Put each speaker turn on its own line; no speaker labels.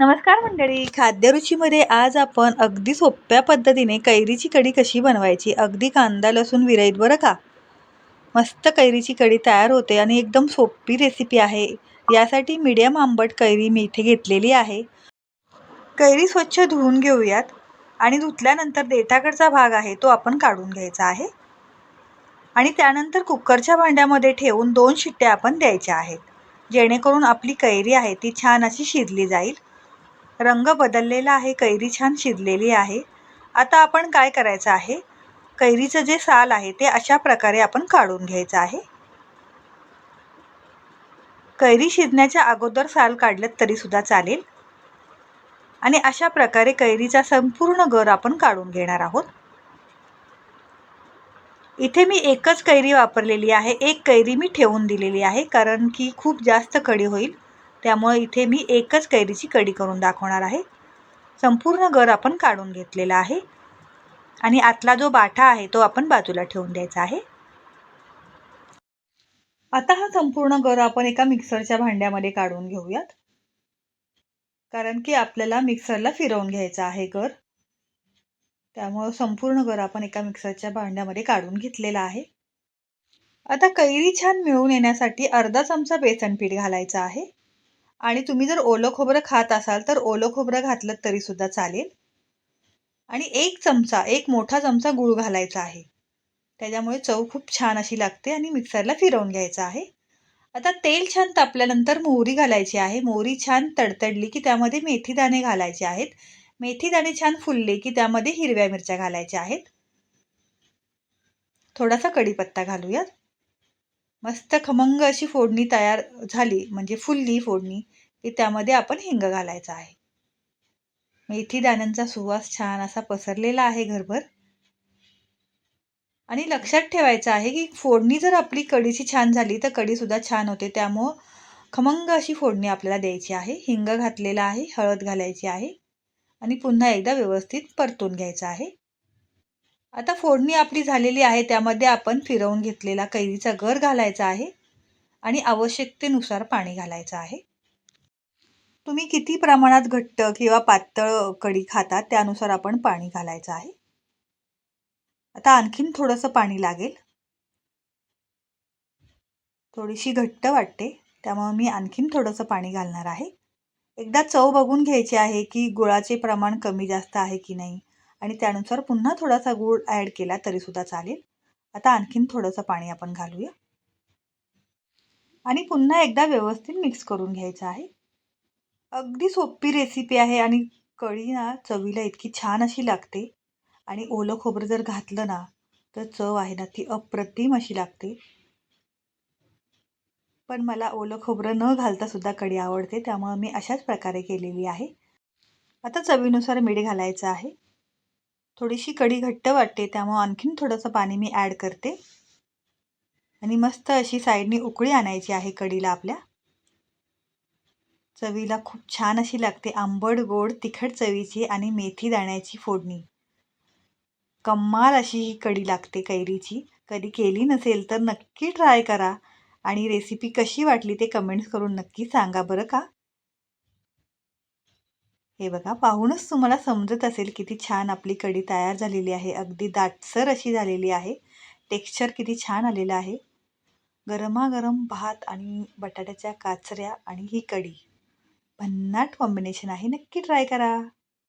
नमस्कार मंडळी. खाद्यरुचीमध्ये आज आपण अगदी सोप्या पद्धतीने कैरीची कढी कशी बनवायची? अगदी कांदा लसूण विरईत बरं का? मस्त कैरीची कढी तयार होते आणि एकदम सोपी रेसिपी आहे. यासाठी मीडियम आंबट कैरी मी इथे घेतलेली आहे. कैरी स्वच्छ धुवून घेऊयात आणि धुतल्यानंतर देठाकडचा भाग आहे तो आपण काढून घ्यायचा आहे. आणि त्यानंतर कुकरच्या भांड्यामध्ये ठेवून दोन शिट्ट्या आपण द्यायच्या आहेत. जेणेकरून आपली कैरी आहे ती छान अशी शिजली जाईल. रंग बदललेला आहे कैरी छान शिजलेली आहे. आता आपण काय करायचं आहे? कैरीचं जे साल आहे ते अशा प्रकारे आपण काढून घ्यायचं आहे. कैरी शिजण्याच्या अगोदर साल काढलं तरीसुद्धा चालेल. आणि अशा प्रकारे कैरीचा संपूर्ण गर आपण काढून घेणार आहोत. इथे मी एकच कैरी वापरलेली आहे. एक कैरी मी ठेवून दिलेली आहे कारण की खूप जास्त कडी होईल. त्यामुळे इथे मी एकच कैरीची कडी करून दाखवणार आहे. संपूर्ण गर आपण काढून घेतलेला आहे. आणि आतला जो बाठा आहे तो आपण बाजूला ठेवून द्यायचा आहे. आता हा संपूर्ण गर आपण एका मिक्सरच्या भांड्यामध्ये काढून घेऊयात. कारण की आपल्याला मिक्सरला फिरवून घ्यायचा आहे गर. त्यामुळं संपूर्ण गर आपण एका मिक्सरच्या भांड्यामध्ये काढून घेतलेला आहे. आता कैरी छान मिळून येण्यासाठी अर्धा चमचा बेसन पीठ घालायचं आहे. आणि तुम्ही जर ओलं खोबरं खात असाल तर ओलं खोबरं घातलं तरीसुद्धा चालेल. आणि एक चमचा एक मोठा चमचा गूळ घालायचा आहे. त्याच्यामुळे चव खूप छान अशी लागते आणि मिक्सरला फिरवून घ्यायचं आहे. आता तेल छान तापल्यानंतर मोहरी घालायची आहे. मोहरी छान तडतडली की त्यामध्ये मेथी दाणे घालायचे आहेत. मेथी दाणे छान फुलले की त्यामध्ये हिरव्या मिरच्या घालायच्या आहेत. थोडासा कढीपत्ता घालूयात. मस्त खमंग अशी फोडणी तयार झाली म्हणजे फुलली फोडणी की त्यामध्ये आपण हिंग घालायचा आहे. मेथी दाण्यांचा सुवास छान असा पसरलेला आहे घरभर. आणि लक्षात ठेवायचं आहे की फोडणी जर आपली कडीची छान झाली तर कढीसुद्धा छान होते. त्यामुळं खमंग अशी फोडणी आपल्याला द्यायची आहे. हिंग घातलेला आहे हळद घालायची आहे. आणि पुन्हा एकदा व्यवस्थित परतून घ्यायचं आहे. आता फोडणी आपली झालेली आहे त्यामध्ये आपण फिरवून घेतलेला कैरीचा गर घालायचा आहे आणि आवश्यकतेनुसार पाणी घालायचं आहे. तुम्ही किती प्रमाणात घट्ट किंवा पातळ कढी खाता त्यानुसार आपण पाणी घालायचं आहे. आता आणखीन थोडंसं पाणी लागेल. थोडीशी घट्ट वाटते त्यामुळे मी आणखीन थोडंसं पाणी घालणार आहे. एकदा चव बघून घ्यायची आहे की गुळाचे प्रमाण कमी जास्त आहे की नाही. आणि त्यानुसार पुन्हा थोडासा गूळ ॲड केला तरीसुद्धा चालेल. आता आणखीन थोडंसं पाणी आपण घालूया. आणि पुन्हा एकदा व्यवस्थित मिक्स करून घ्यायचं आहे. अगदी सोपी रेसिपी आहे आणि कढी ना चवीला इतकी छान अशी लागते. आणि ओलं खोबरं जर घातलं ना तर चव आहे ना ती अप्रतिम अशी लागते. पण मला ओलं खोबरं न घालता सुद्धा कढी आवडते त्यामुळं मी अशाच प्रकारे केलेली आहे. आता चवीनुसार मीठ घालायचं आहे. थोडीशी कढी घट्ट वाटते त्यामुळं आणखीन थोडंसं पाणी मी ॲड करते. आणि मस्त अशी साईडनी उकळी आणायची आहे कढीला आपल्या. चवीला खूप छान अशी लागते आंबट गोड तिखट चवीची आणि मेथी दाण्याची फोडणी. कम्माल अशी ही कढी लागते कैरीची. कधी केली नसेल तर नक्की ट्राय करा. आणि रेसिपी कशी वाटली ते कमेंट्स करून नक्की सांगा बरं का? हे बघा पाहूनच तुम्हाला समजत असेल किती छान आपली कढी तयार झालेली आहे. अगदी दाटसर अशी झालेली आहे. टेक्स्चर किती छान आलेलं आहे. गरमागरम भात आणि बटाट्याच्या काचऱ्या आणि ही कढी. भन्नाट कॉम्बिनेशन आहे. नक्की ट्राय करा.